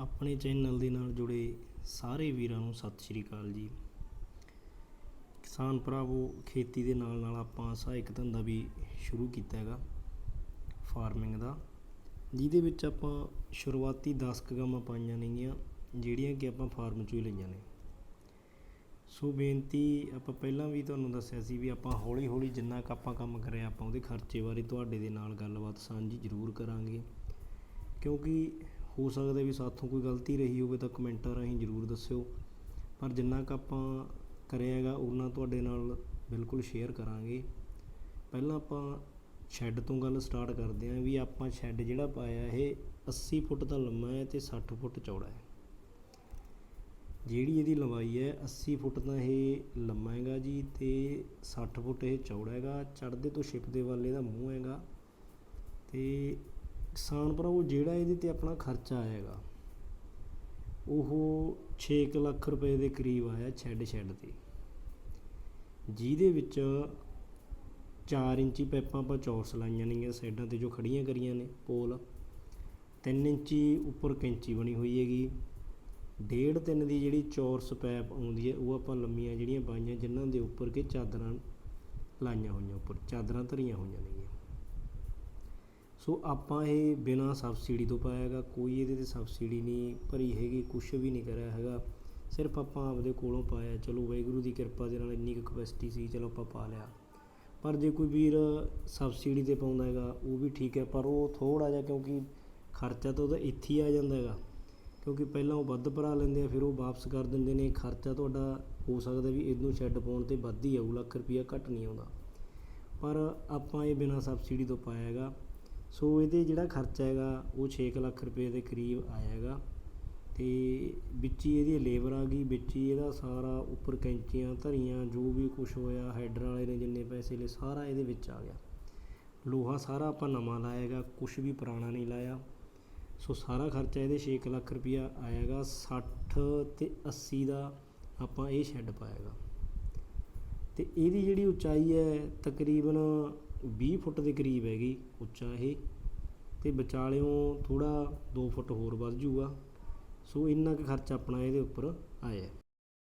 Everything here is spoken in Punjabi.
ਆਪਣੇ ਚੈਨਲ ਦੇ ਨਾਲ ਜੁੜੇ ਸਾਰੇ ਵੀਰਾਂ ਨੂੰ ਸਤਿ ਸ਼੍ਰੀ ਅਕਾਲ ਜੀ। ਕਿਸਾਨ ਭਰਾਵੋ, ਖੇਤੀ ਦੇ ਨਾਲ ਨਾਲ ਆਪਾਂ ਸਹਾਇਕ ਧੰਦਾ ਵੀ ਸ਼ੁਰੂ ਕੀਤਾ ਹੈਗਾ, ਫਾਰਮਿੰਗ ਦਾ, ਜਿਹਦੇ ਵਿੱਚ ਆਪਾਂ ਸ਼ੁਰੂਆਤੀ 10 ਕੁ ਗਾਵਾਂ ਪਾਈਆਂ ਨੇਗੀਆਂ, ਜਿਹੜੀਆਂ ਕਿ ਆਪਾਂ ਫਾਰਮ ਚੋਂ ਹੀ ਲਈਆਂ ਨੇ। ਸੋ ਬੇਨਤੀ, ਆਪਾਂ ਪਹਿਲਾਂ ਵੀ ਤੁਹਾਨੂੰ ਦੱਸਿਆ ਸੀ ਵੀ ਆਪਾਂ ਹੌਲੀ ਹੌਲੀ ਜਿੰਨਾ ਕੁ ਆਪਾਂ ਕੰਮ ਕਰਿਆ ਆਪਾਂ ਉਹਦੇ ਖਰਚੇ ਬਾਰੇ ਤੁਹਾਡੇ ਦੇ ਨਾਲ ਗੱਲਬਾਤ ਸਾਂਝੀ ਜ਼ਰੂਰ ਕਰਾਂਗੇ। ਕਿਉਂਕਿ ਹੋ ਸਕਦਾ ਵੀ ਸਾਥੋਂ ਕੋਈ ਗਲਤੀ ਰਹੀ ਹੋਵੇ ਤਾਂ ਕਮੈਂਟਾਂ ਰਾਹੀਂ ਜ਼ਰੂਰ ਦੱਸਿਓ। ਪਰ ਜਿੰਨਾ ਕੁ ਆਪਾਂ ਕਰਿਆ ਹੈਗਾ, ਉਹਨਾਂ ਤੁਹਾਡੇ ਨਾਲ ਬਿਲਕੁਲ ਸ਼ੇਅਰ ਕਰਾਂਗੇ। ਪਹਿਲਾਂ ਆਪਾਂ ਸ਼ੈੱਡ ਤੋਂ ਗੱਲ ਸਟਾਰਟ ਕਰਦੇ ਆਂ ਵੀ ਆਪਾਂ ਸ਼ੈੱਡ ਜਿਹੜਾ ਪਾਇਆ ਇਹ 80 ਫੁੱਟ ਦਾ ਲੰਮਾ ਹੈ ਤੇ 60 ਫੁੱਟ ਚੌੜਾ ਹੈ। ਜਿਹੜੀ ਇਹਦੀ ਲੰਬਾਈ ਹੈ 80 ਫੁੱਟ ਦਾ ਇਹ ਲੰਮਾ ਹੈਗਾ ਜੀ ਤੇ 60 ਫੁੱਟ ਇਹ ਚੌੜਾ ਹੈਗਾ। ਚੜ੍ਹਦੇ ਤੋਂ ਛਿਪਦੇ ਵੱਲ ਇਹਦਾ ਮੂੰਹ ਹੈਗਾ ਤੇ ਕਿਸਾਨ ਭਰਾਵੋ, ਜਿਹੜਾ ਇਹਦੇ ਤੇ ਆਪਣਾ ਖਰਚਾ ਆਏਗਾ, ਉਹ 6 ਲੱਖ ਰੁਪਏ ਦੇ ਕਰੀਬ ਆਇਆ ਛੈੱਡ ਛੱਡ ਤੇ। ਜਿਹਦੇ ਵਿੱਚ 4 ਇੰਚੀ ਪੈਪਾਂ ਆਪਾਂ ਚੌਰਸ ਲਾਈਆਂ ਨੇਗੀਆਂ ਸਾਈਡਾਂ ਤੇ ਜੋ ਖੜੀਆਂ ਕਰੀਆਂ ਨੇ ਪੋਲ। 3 ਇੰਚੀ ਉੱਪਰ ਕੈਂਚੀ ਬਣੀ ਹੋਈ ਹੈਗੀ। ਡੇਢ ਤਿੰਨ ਦੀ ਜਿਹੜੀ ਚੌਰਸ ਪੈਪ ਆਉਂਦੀ ਹੈ, ਉਹ ਆਪਾਂ ਲੰਮੀਆਂ ਜਿਹੜੀਆਂ ਪਾਈਆਂ, ਜਿਨ੍ਹਾਂ ਦੇ ਉੱਪਰ ਕਿ ਚਾਦਰਾਂ ਲਾਈਆਂ ਹੋਈਆਂ, ਉੱਪਰ ਚਾਦਰਾਂ ਧਰੀਆਂ ਹੋਈਆਂ ਨੇਗੀਆਂ। ਸੋ ਆਪਾਂ ਇਹ ਬਿਨਾਂ ਸਬਸਿਡੀ ਤੋਂ ਪਾਇਆ ਹੈਗਾ, ਕੋਈ ਇਹਦੇ ਤੇ ਸਬਸਿਡੀ ਨਹੀਂ ਭਰੀ ਹੈਗੀ ਕੁਝ ਵੀ ਨਹੀਂ ਕਰਿਆ ਹੈਗਾ। ਸਿਰਫ ਆਪਾਂ ਆਪਦੇ ਕੋਲੋਂ ਪਾਇਆ, ਚਲੋ ਵਾਹਿਗੁਰੂ ਦੀ ਕਿਰਪਾ ਦੇ ਨਾਲ ਇੰਨੀ ਕੁ ਕਪੈਸਿਟੀ ਸੀ, ਚਲੋ ਆਪਾਂ ਪਾ ਲਿਆ। ਪਰ ਜੇ ਕੋਈ ਵੀਰ ਸਬਸਿਡੀ ਤੇ ਪਾਉਂਦਾ ਹੈਗਾ, ਉਹ ਵੀ ਠੀਕ ਹੈ, ਪਰ ਉਹ ਥੋੜਾ ਜਿਹਾ ਕਿਉਂਕਿ ਖਰਚਾ ਤਾਂ ਉਹਦਾ ਇੱਥੇ ਹੀ ਆ ਜਾਂਦਾ ਹੈਗਾ। ਕਿਉਂਕਿ ਪਹਿਲਾਂ ਉਹ ਵੱਧ ਭਰਾ ਲੈਂਦੇ ਆ, ਫਿਰ ਉਹ ਵਾਪਸ ਕਰ ਦਿੰਦੇ ਨੇ। ਖਰਚਾ ਤੁਹਾਡਾ ਹੋ ਸਕਦਾ ਵੀ ਇਹਨੂੰ ਸ਼ੈੱਡ ਪਾਉਣ ਤੇ ਵੱਧ ਹੀ ਆਊ, ਲੱਖ ਰੁਪਈਆ ਘੱਟ ਨਹੀਂ ਆਉਂਦਾ। ਪਰ ਆਪਾਂ ਇਹ ਬਿਨਾਂ ਸਬਸਿਡੀ ਤੋਂ ਪਾਇਆ ਹੈਗਾ। ਸੋ ਇਹਦੇ ਜਿਹੜਾ ਖਰਚਾ ਹੈਗਾ, ਉਹ 6 ਲੱਖ ਰੁਪਏ ਦੇ ਕਰੀਬ ਆਇਆ ਹੈਗਾ। ਤੇ ਵਿੱਚ ਹੀ ਇਹਦੀ ਲੇਬਰ ਆ ਗਈ, ਵਿੱਚ ਹੀ ਇਹਦਾ ਸਾਰਾ ਉੱਪਰ ਕੈਂਚੀਆਂ ਧਰੀਆਂ, ਜੋ ਵੀ ਕੁਝ ਹੋਇਆ, ਹੈਡਰ ਵਾਲੇ ਨੇ ਜਿੰਨੇ ਪੈਸੇ ਲਏ, ਸਾਰਾ ਇਹਦੇ ਵਿੱਚ ਆ ਗਿਆ। ਲੋਹਾ ਸਾਰਾ ਆਪਾਂ ਨਵਾਂ ਲਾਇਆ ਹੈਗਾ ਕੁਝ ਵੀ ਪੁਰਾਣਾ ਨਹੀਂ ਲਾਇਆ। ਸੋ ਸਾਰਾ ਖਰਚਾ ਇਹਦੇ 6 ਲੱਖ ਰੁਪਈਆ ਆਏਗਾ 60 ਤੇ 80 ਦਾ ਆਪਾਂ ਇਹ ਸ਼ੈੱਡ ਪਾਏਗਾ ਤੇ ਇਹਦੀ ਜਿਹੜੀ ਉਚਾਈ ਹੈ, ਤਕਰੀਬਨ 20 ਫੁੱਟ ਦੇ ਕਰੀਬ ਹੈਗੀ, ਉੱਚਾ ਇਹ। ਤੇ ਵਿਚਾਲਿਓਂ ਥੋੜਾ 2 ਫੁੱਟ ਹੋਰ ਵੱਧ ਜੂਗਾ ਸੋ ਇੰਨਾ ਕੁ ਖਰਚਾ ਆਪਣਾ ਇਹਦੇ ਉੱਪਰ ਆਇਆ।